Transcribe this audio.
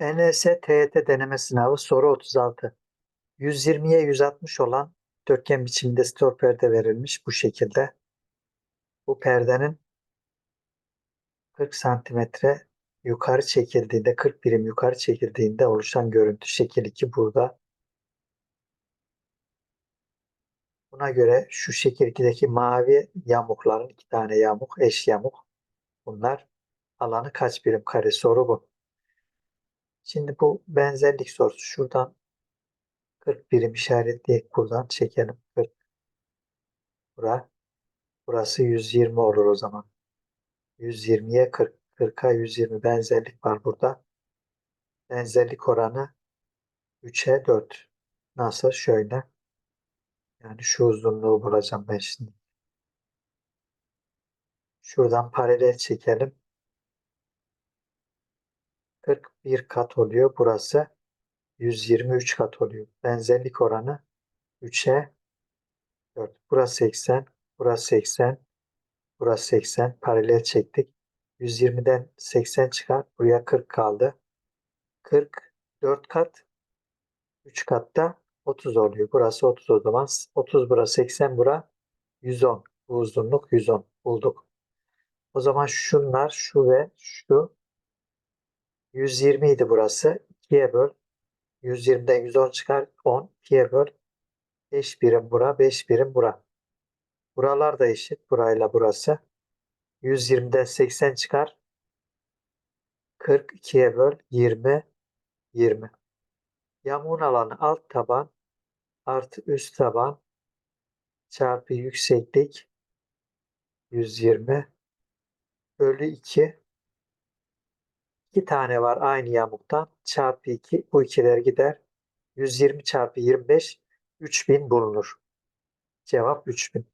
NS TYT deneme sınavı soru 36. 120'ye 160 olan dörtgen biçiminde stor perde verilmiş bu şekilde. Bu perdenin 40 santimetre yukarı çekildiğinde 40 birim yukarı çekildiğinde oluşan görüntü şekil 2 burada. Buna göre şu şekil 2'deki mavi yamukların iki tane yamuk eş yamuk. Bunlar alanı kaç birim kare soru bu. Şimdi bu benzerlik sorusu şuradan 40 birim işaretleyip buradan çekelim. 40. Bura. Burası 120 olur o zaman. 120'ye 40. 40'a 120 benzerlik var burada. Benzerlik oranı 3'e 4. Nasıl? Şöyle. Yani şu uzunluğu bulacağım ben şimdi. Şuradan paralel çekelim. 41 kat oluyor. Burası 123 kat oluyor. Benzerlik oranı 3'e 4. Burası 80. Burası 80. Burası 80. Paralel çektik. 120'den 80 çıkar. Buraya 40 kaldı. 40 4 kat 3 katta 30 oluyor. Burası 30 o zaman. 30 bura 80 bura 110. Bu uzunluk 110 bulduk. O zaman şunlar şu ve şu 120 idi burası. 2'ye böl. 120'den 110 çıkar. 10. 2'ye böl. 5 birim bura. 5 birim bura. Buralar da eşit. Burayla burası. 120'den 80 çıkar. 42'ye böl. 20. 20. Yamuğun alanı alt taban artı üst taban çarpı yükseklik 120 bölü 2 2 tane var aynı yamuktan çarpı 2 bu ikiler gider 120 çarpı 25 3000 bulunur. Cevap 3000.